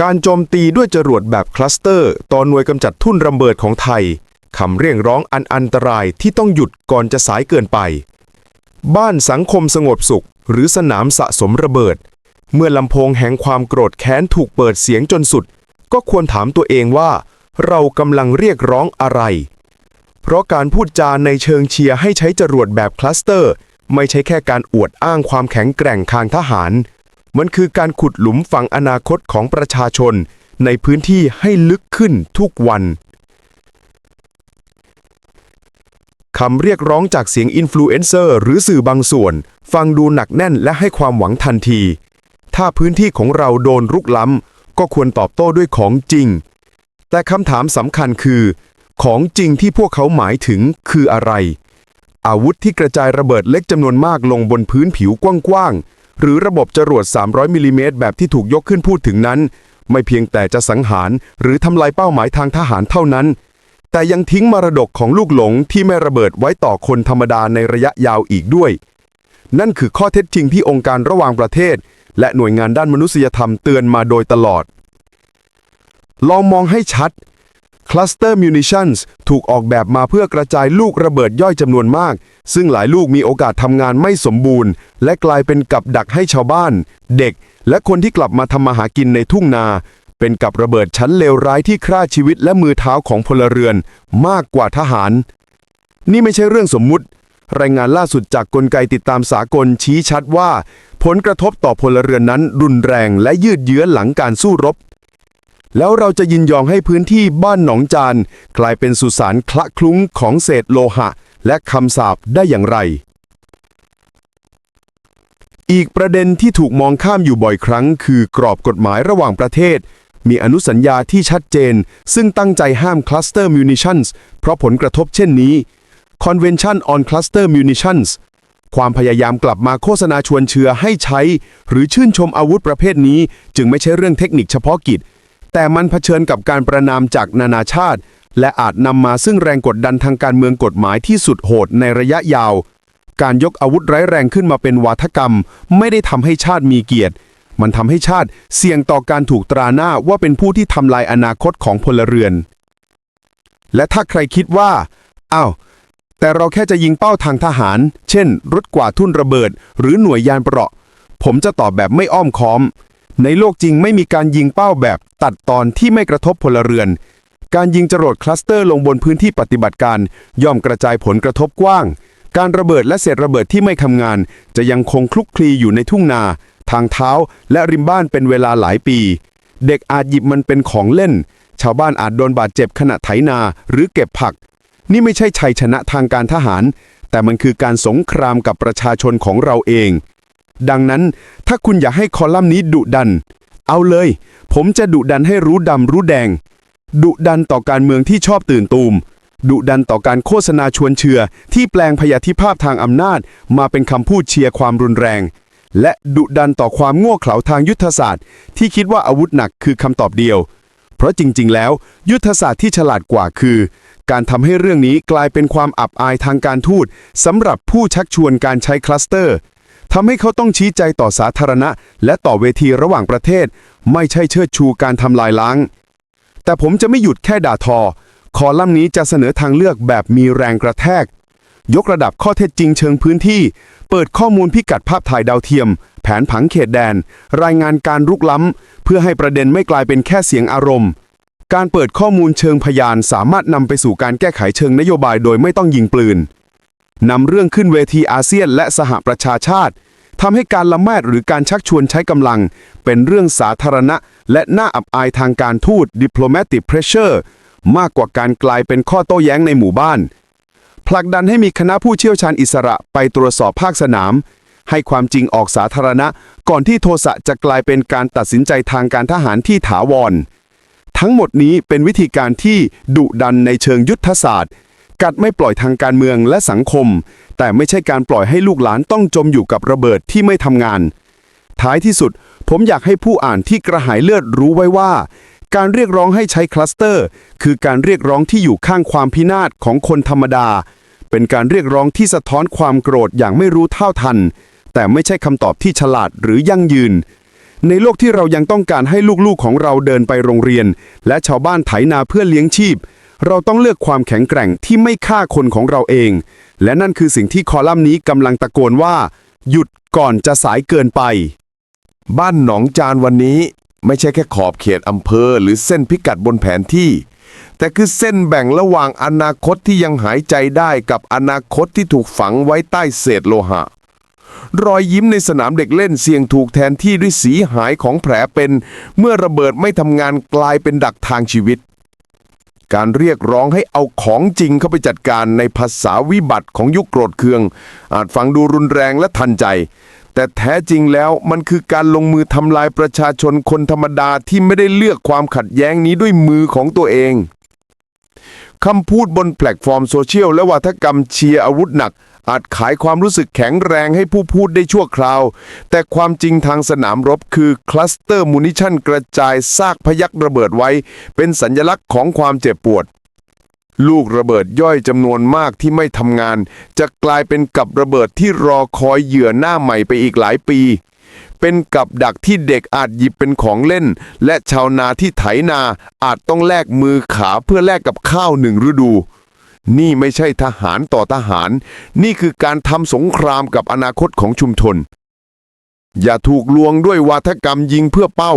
การโจมตีด้วยจรวดแบบคลัสเตอร์ ต่อหน่วยกำจัดทุ่นระเบิดของไทยคำเรียกร้องอันอันตรายที่ต้องหยุดก่อนจะสายเกินไป บ้านสังคมสงบสุข หรือสนามสะสมระเบิด เมื่อลำโพงแห่งความโกรธแค้นถูกเปิดเสียงจนสุด ก็ควรถามตัวเองว่า เรากำลังเรียกร้องอะไร เพราะการพูดจาในเชิงเชียร์ให้ใช้จรวดแบบคลัสเตอร์ ไม่ใช่แค่การอวดอ้างความแข็งแกร่งทางทหาร มันคือการขุดหลุมฝังอนาคตของประชาชน ในพื้นที่ให้ลึกขึ้นทุกวันคำเรียกร้องจากเสียงอินฟลูเอนเซอร์หรือสื่อบางส่วน ฟังดูหนักแน่นและให้ความหวังทันที ถ้าพื้นที่ของเราโดนรุกล้ำ ก็ควรตอบโต้ด้วยของจริง แต่คำถามสำคัญคือ ของจริงที่พวกเขาหมายถึงคืออะไร อาวุธที่กระจายระเบิดเล็กจำนวนมากลงบนพื้นผิวกว้างๆ หรือระบบจรวด 300มิลลิเมตรแบบที่ถูกยกขึ้นพูดถึงนั้น ไม่เพียงแต่จะสังหารหรือทำลายเป้าหมายทางทหารเท่านั้น แต่ยังทิ้งมรดกของลูกหลงที่ไม่ระเบิดไว้ต่อคนธรรมดาในระยะยาวอีกด้วย นั่นคือข้อเท็จจริงที่องค์การระหว่างประเทศ และหน่วยงานด้านมนุษยธรรมเตือนมาโดยตลอด ลองมองให้ชัด Cluster Munitions ถูกออกแบบมาเพื่อกระจายลูกระเบิดย่อยจำนวนมาก ซึ่งหลายลูกมีโอกาสทำงานไม่สมบูรณ์ และกลายเป็นกับดักให้ชาวบ้าน เด็ก และคนที่กลับมาทำมาหากินในทุ่งนา เป็นกับระเบิดชั้นเลวร้ายที่ฆ่าชีวิตและมือเท้าของพลเรือน มากกว่าทหาร นี่ไม่ใช่เรื่องสมมุติ รายงานล่าสุดจากกลไกติดตามสากลชี้ชัดว่า ผลกระทบต่อพลเรือนนั้นรุนแรงและยืดเยื้อหลังการสู้รบ แล้วเราจะยินยอมให้พื้นที่บ้านหนองจาน กลายเป็นสุสานคละคลุ้งของเศษโลหะ และคำสาปได้อย่างไร อีกประเด็นที่ถูกมองข้ามอยู่บ่อยครั้ง คือกรอบกฎหมายระหว่างประเทศ มีอนุสัญญาที่ชัดเจน ซึ่งตั้งใจห้าม Cluster Munitions เพราะผลกระทบเช่นนี้ Convention on Cluster Munitions ความพยายามกลับมาโฆษณาชวนเชื่อให้ใช้ หรือชื่นชมอาวุธประเภทนี้ จึงไม่ใช่เรื่องเทคนิคเฉพาะกิจ แต่มันเผชิญกับการประนามจากนานาชาติ และอาจนำมาซึ่งแรงกดดันทางการเมืองกฎหมายที่สุดโหดในระยะยาว การยกอาวุธร้ายแรงขึ้นมาเป็นวาทกรรม ไม่ได้ทำให้ชาติมีเกียรติ มันทำให้ชาติเสี่ยงต่อการถูกตราหน้าว่าเป็นผู้ที่ทำลายอนาคตของพลเรือน และถ้าใครคิดว่าอ้าวแต่เราแค่จะยิงเป้าทางทหาร เช่น รถกว่าดทุ่นระเบิด หรือหน่วยยานเปราะ ผมจะตอบแบบไม่อ้อมค้อม ในโลกจริงไม่มีการยิงเป้าแบบตัดตอนที่ไม่กระทบพลเรือน การยิงจรวดคลัสเตอร์ลงบนพื้นที่ปฏิบัติการ ย่อมกระจายผลกระทบกว้าง การระเบิดและเศษระเบิดที่ไม่ทำงาน จะยังคงคลุกคลีอยู่ในทุ่งนา ทางเท้า และริมบ้านเป็นเวลาหลายปี เด็กอาจหยิบมันเป็นของเล่น ชาวบ้านอาจโดนบาดเจ็บขณะไถนาหรือเก็บผัก นี่ไม่ใช่ชัยชนะทางการทหาร แต่มันคือการสงครามกับประชาชนของเราเอง ดังนั้นถ้าคุณอยากให้คอลัมน์นี้ดุดัน เอาเลย ผมจะดุดันให้รู้ดำรู้แดง ดุดันต่อการเมืองที่ชอบตื่นตูม ดุดันต่อการโฆษณาชวนเชื่อ ที่แปลงพยาธิภาพทางอำนาจ มาเป็นคำพูดเชียร์ความรุนแรง และดุดันต่อความโง่เขลาทางยุทธศาสตร์ ที่คิดว่าอาวุธหนักคือคำตอบเดียว เพราะจริง ๆ แล้ว ยุทธศาสตร์ที่ฉลาดกว่าคือ การทำให้เรื่องนี้กลายเป็นความอับอายทางการทูตสำหรับผู้ชักชวนการใช้คลัสเตอร์ ทำให้เขาต้องชี้ใจต่อสาธารณะ และต่อเวทีระหว่างประเทศ ไม่ใช่เชิดชูการทำลายล้าง แต่ผมจะไม่หยุดแค่ด่าทอ คอลัมน์นี้จะเสนอทางเลือกแบบมีแรงกระแทก ยกระดับข้อเท็จจริงเชิงพื้นที่ เปิดข้อมูลพิกัดภาพถ่ายดาวเทียม แผนผังเขตแดน รายงานการรุกล้ำ เพื่อให้ประเด็นไม่กลายเป็นแค่เสียงอารมณ์ การเปิดข้อมูลเชิงพยานสามารถนำไปสู่การแก้ไขเชิงนโยบายโดยไม่ต้องยิงปืนนำเรื่องขึ้นเวทีอาเซียนและสหประชาชาติ ทำให้การละเมิดหรือการชักชวนใช้กำลัง เป็นเรื่องสาธารณะ และน่าอับอายทางการทูต diplomatic pressure มากกว่าการกลายเป็นข้อโต้แย้งในหมู่บ้าน ผลักดันให้มีคณะผู้เชี่ยวชาญอิสระไปตรวจสอบภาคสนาม ให้ความจริงออกสาธารณะ ก่อนที่โทสะจะกลายเป็นการตัดสินใจทางการทหารที่ถาวร ทั้งหมดนี้เป็นวิธีการที่ดุดันในเชิงยุทธศาสตร์ กัดไม่ปล่อยทางการเมืองและสังคม แต่ไม่ใช่การปล่อยให้ลูกหลานต้องจมอยู่กับระเบิดที่ไม่ทำงาน ท้ายที่สุด ผมอยากให้ผู้อ่านที่กระหายเลือดรู้ไว้ว่า การเรียกร้องให้ใช้คลัสเตอร์ คือการเรียกร้องที่อยู่ข้างความพินาศของคนธรรมดา เป็นการเรียกร้องที่สะท้อนความโกรธอย่างไม่รู้เท่าทัน แต่ไม่ใช่คำตอบที่ฉลาดหรือยั่งยืนในโลกที่เรายังต้องการให้ลูกๆของเราเดินไปโรงเรียน และชาวบ้านไถนาเพื่อเลี้ยงชีพ เราต้องเลือกความแข็งแกร่งที่ไม่ฆ่าคนของเราเอง และนั่นคือสิ่งที่คอลัมน์นี้กำลังตะโกนว่า หยุดก่อนจะสายเกินไป บ้านหนองจานวันนี้ ไม่ใช่แค่ขอบเขตอำเภอ หรือเส้นพิกัดบนแผนที่ แต่คือเส้นแบ่งระหว่างอนาคตที่ยังหายใจได้กับอนาคตที่ถูกฝังไว้ใต้เศษโลหะรอยยิ้มในสนามเด็กเล่นเสี่ยงถูกแทนที่ด้วยสีหายของแผลเป็น เมื่อระเบิดไม่ทำงานกลายเป็นดักทางชีวิต การเรียกร้องให้เอาของจริงเข้าไปจัดการในภาษาวิบัติของยุคโกรธเคือง อาจฟังดูรุนแรงและทันใจ แต่แท้จริงแล้วมันคือการลงมือทำลายประชาชนคนธรรมดาที่ไม่ได้เลือกความขัดแย้งนี้ด้วยมือของตัวเองคำพูดบนแพลตฟอร์มโซเชียลและวัฒกรรมเชียร์อาวุธหนัก อาจขายความรู้สึกแข็งแรงให้ผู้พูดได้ชั่วคราว แต่ความจริงทางสนามรบคือคลัสเตอร์มูนิชั่นกระจายซากพยักระเบิดไว้ เป็นสัญลักษณ์ของความเจ็บปวด ลูกระเบิดย่อยจำนวนมากที่ไม่ทำงาน จะกลายเป็นกับระเบิดที่รอคอยเหยื่อหน้าใหม่ไปอีกหลายปี เป็นกับดักที่เด็กอาจหยิบเป็นของเล่น และชาวนาที่ไถนาอาจต้องแลกมือขาเพื่อแลกกับข้าวหนึ่งฤดู นี่ไม่ใช่ทหารต่อทหาร นี่คือการทำสงครามกับอนาคตของชุมชน อย่าถูกลวงด้วยวาทกรรมยิงเพื่อเป้า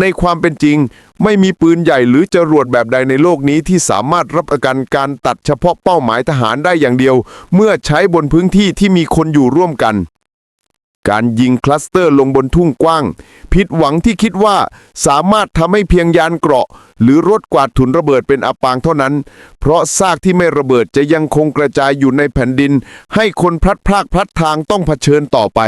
ในความเป็นจริง ไม่มีปืนใหญ่หรือจรวดแบบใดในโลกนี้ที่สามารถรับประกันการตัดเฉพาะเป้าหมายทหารได้อย่างเดียว เมื่อใช้บนพื้นที่ที่มีคนอยู่ร่วมกัน การยิงคลัสเตอร์ลงบนทุ่งกว้าง ผิดหวังที่คิดว่าสามารถทำให้เพียงยานเกราะ หรือรถกวาดถุนระเบิดเป็นอับปางเท่านั้น เพราะซากที่ไม่ระเบิดจะยังคงกระจายอยู่ในแผ่นดิน ให้คนพลัดพรากพลัดทางต้องเผชิญต่อไป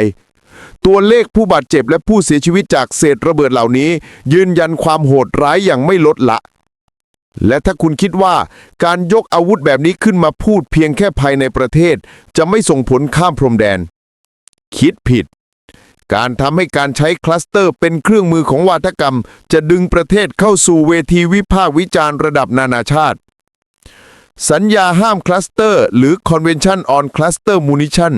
ตัวเลขผู้บาดเจ็บและผู้เสียชีวิตจากเศษระเบิดเหล่านี้ ยืนยันความโหดร้ายอย่างไม่ลดละ และถ้าคุณคิดว่าการยกอาวุธแบบนี้ขึ้นมาพูดเพียงแค่ภายในประเทศ จะไม่ส่งผลข้ามพรมแดน คิดผิด การทำให้การใช้คลัสเตอร์เป็นเครื่องมือของวาทกรรม จะดึงประเทศเข้าสู่เวทีวิพากษ์วิจารณ์ระดับนานาชาติ สัญญาห้ามคลัสเตอร์ หรือ Convention on Cluster Munition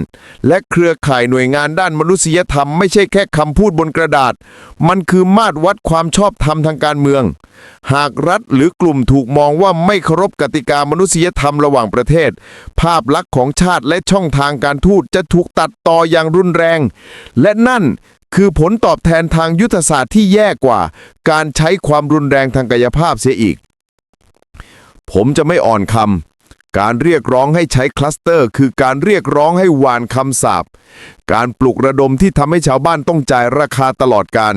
และเครือข่ายหน่วยงานด้านมนุษยธรรมไม่ใช่แค่คำพูดบนกระดาษ มันคือมาตรวัดความชอบธรรมทางการเมือง หากรัฐหรือกลุ่มถูกมองว่าไม่เคารพกติกามนุษยธรรมระหว่างประเทศ ภาพลักษณ์ของชาติและช่องทางการทูตจะถูกตัดต่ออย่างรุนแรง และนั่นคือผลตอบแทนทางยุทธศาสตร์ที่แย่กว่า การใช้ความรุนแรงทางกายภาพเสียอีก ผมจะไม่อ่อนคำ การเรียกร้องให้ใช้คลัสเตอร์ คือการเรียกร้องให้หวานคำสาปการปลุกระดมที่ทำให้ชาวบ้านต้องจ่ายราคาตลอดการ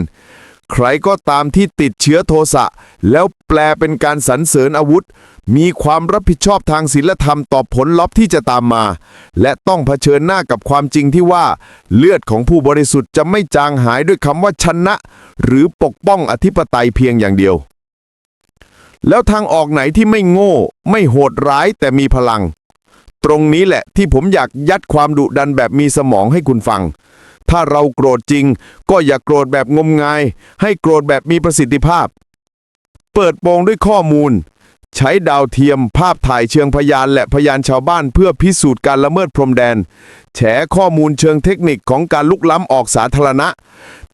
ใครก็ตามที่ติดเชื้อโทสะ แล้วแปลเป็นการสรรเสริญอาวุธ มีความรับผิดชอบทางศีลธรรมต่อผลลัพธ์ที่จะตามมา และต้องเผชิญหน้ากับความจริงที่ว่า เลือดของผู้บริสุทธิ์จะไม่จางหายด้วยคำว่าชนะ หรือปกป้องอธิปไตยเพียงอย่างเดียว แล้วทางออกไหนที่ไม่โง่ ไม่โหดร้ายแต่มีพลัง ตรงนี้แหละที่ผมอยากยัดความดุดันแบบมีสมองให้คุณฟัง ถ้าเราโกรธจริง ก็อย่าโกรธแบบงมงาย ให้โกรธแบบมีประสิทธิภาพ เปิดโปงด้วยข้อมูล ใช้ดาวเทียมภาพถ่ายเชิงพยานและพยานชาวบ้านเพื่อพิสูจน์การละเมิดพรมแดน แฉข้อมูลเชิงเทคนิคของการลุกล้ำออกสาธารณะ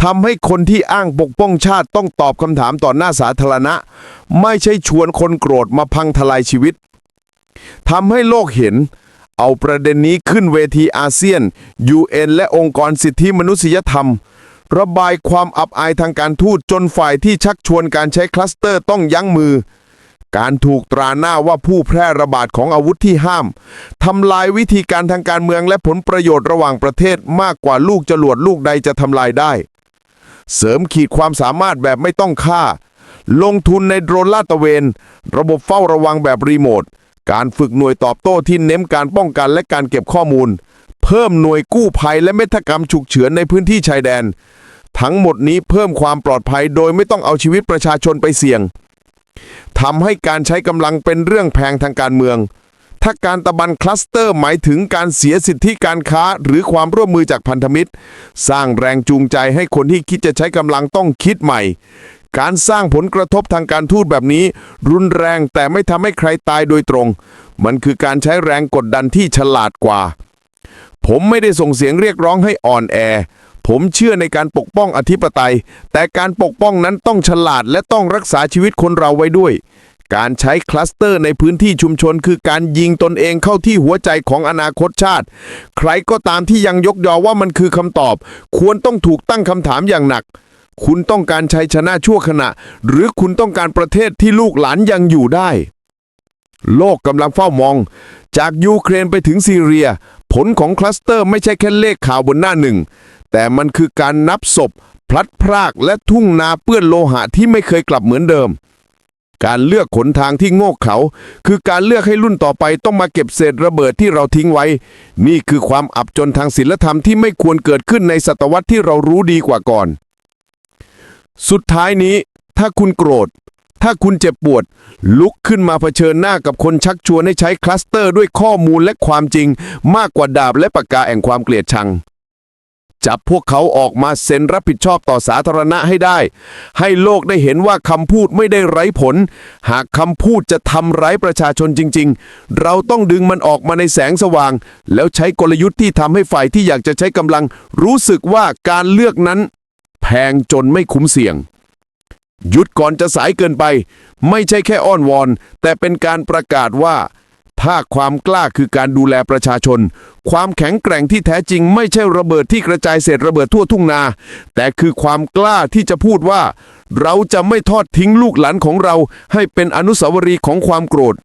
ทำให้คนที่อ้างปกป้องชาติต้องตอบคำถามต่อหน้าสาธารณะ ไม่ใช่ชวนคนโกรธมาพังทลายชีวิตทำให้โลกเห็น เอาประเด็นนี้ขึ้นเวทีอาเซียน UN และองค์กรสิทธิมนุษยธรรม ระบายความอับอายทางการทูตจนฝ่ายที่ชักชวนการใช้คลัสเตอร์ต้องยั้งมือ การถูกตราหน้าว่าผู้แพร่ระบาดของอาวุธที่ห้ามทำลายวิธีการทางการเมืองและผลประโยชน์ระหว่างประเทศมากกว่าลูกจรวดลูกใดจะทำลายได้ เสริมขีดความสามารถแบบไม่ต้องฆ่า ลงทุนในโดรนลาดตระเวน ระบบเฝ้าระวังแบบรีโมท การฝึกหน่วยตอบโต้ที่เน้นการป้องกันและการเก็บข้อมูล เพิ่มหน่วยกู้ภัยและเมตกรรมฉุกเฉินในพื้นที่ชายแดน ทั้งหมดนี้เพิ่มความปลอดภัยโดยไม่ต้องเอาชีวิตประชาชนไปเสี่ยง ทำให้การใช้กำลังเป็นเรื่องแพงทางการเมือง ถ้าการตะบันคลัสเตอร์หมายถึงการเสียสิทธิการค้าหรือความร่วมมือจากพันธมิตร สร้างแรงจูงใจให้คนที่คิดจะใช้กำลังต้องคิดใหม่ การสร้างผลกระทบทางการทูตแบบนี้ รุนแรงแต่ไม่ทำให้ใครตายโดยตรง มันคือการใช้แรงกดดันที่ฉลาดกว่า ผมไม่ได้ส่งเสียงเรียกร้องให้อ่อนแอ ผมเชื่อในการปกป้องอธิปไตย แต่การปกป้องนั้นต้องฉลาดและต้องรักษาชีวิตคนเราไว้ด้วย การใช้คลัสเตอร์ในพื้นที่ชุมชน คือการยิงตนเองเข้าที่หัวใจของอนาคตชาติ ใครก็ตามที่ยังยกยอว่ามันคือคำตอบ ควรต้องถูกตั้งคำถามอย่างหนัก คุณต้องการชัยชนะชั่วขณะ หรือคุณต้องการประเทศที่ลูกหลานยังอยู่ได้ โลกกำลังเฝ้ามอง จากยูเครนไปถึงซีเรีย ผลของคลัสเตอร์ไม่ใช่แค่เลขข่าวบนหน้าหนึ่ง แต่มันคือการนับศพ พลัดพรากและทุ่งนาเปื้อนโลหะที่ไม่เคยกลับเหมือนเดิม การเลือกขนทางที่โง่เขาคือการเลือกให้รุ่นต่อไปต้องมาเก็บเศษระเบิดที่เราทิ้งไว้ นี่คือความอับจนทางศีลธรรมที่ไม่ควรเกิดขึ้นในศตวรรษที่เรารู้ดีกว่าก่อน สุดท้ายนี้ ถ้าคุณโกรธ ถ้าคุณเจ็บปวด ลุกขึ้นมาเผชิญหน้ากับคนชักชวนให้ใช้คลัสเตอร์ด้วยข้อมูลและความจริง มากกว่าดาบและปากกาแห่งความเกลียดชัง จับพวกเขาออกมาเซ็นรับผิดชอบต่อสาธารณะให้ได้ ให้โลกได้เห็นว่าคำพูดไม่ได้ไร้ผล หากคำพูดจะทำร้ายประชาชนจริง ๆ เราต้องดึงมันออกมาในแสงสว่าง แล้วใช้กลยุทธ์ที่ทำให้ฝ่ายที่อยากจะใช้กำลัง รู้สึกว่าการเลือกนั้น แพงจนไม่คุ้มเสี่ยง หยุดก่อนจะสายเกินไป ไม่ใช่แค่อ้อนวอน แต่เป็นการประกาศว่า ถ้าความกล้าคือการดูแลประชาชน ความแข็งแกร่งที่แท้จริงไม่ใช่ระเบิดที่กระจายเศษระเบิดทั่วทุ่งนา แต่คือความกล้าที่จะพูดว่า เราจะไม่ทอดทิ้งลูกหลานของเรา ให้เป็นอนุสาวรีย์ของความโกรธ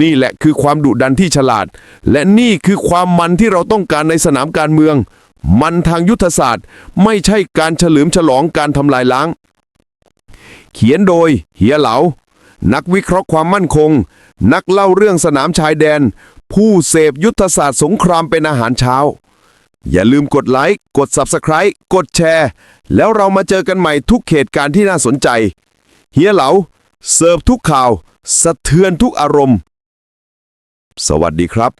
นี่แหละคือความดุดันที่ฉลาด และนี่คือความมันที่เราต้องการในสนามการเมือง มันทางยุทธศาสตร์ ไม่ใช่การเฉลิมฉลองการทำลายล้าง เขียนโดยเฮียเหลา นักวิเคราะห์ความมั่นคง นักเล่าเรื่องสนามชายแดน ผู้เสพยุทธศาสตร์สงครามเป็นอาหารเช้า อย่าลืมกดไลค์ กด Subscribe กดแชร์ แล้วเรามาเจอกันใหม่ทุกเหตุการณ์ที่น่าสนใจ เฮียเหลา เสิร์ฟทุกข่าว สะเทือนทุกอารมณ์ สวัสดีครับ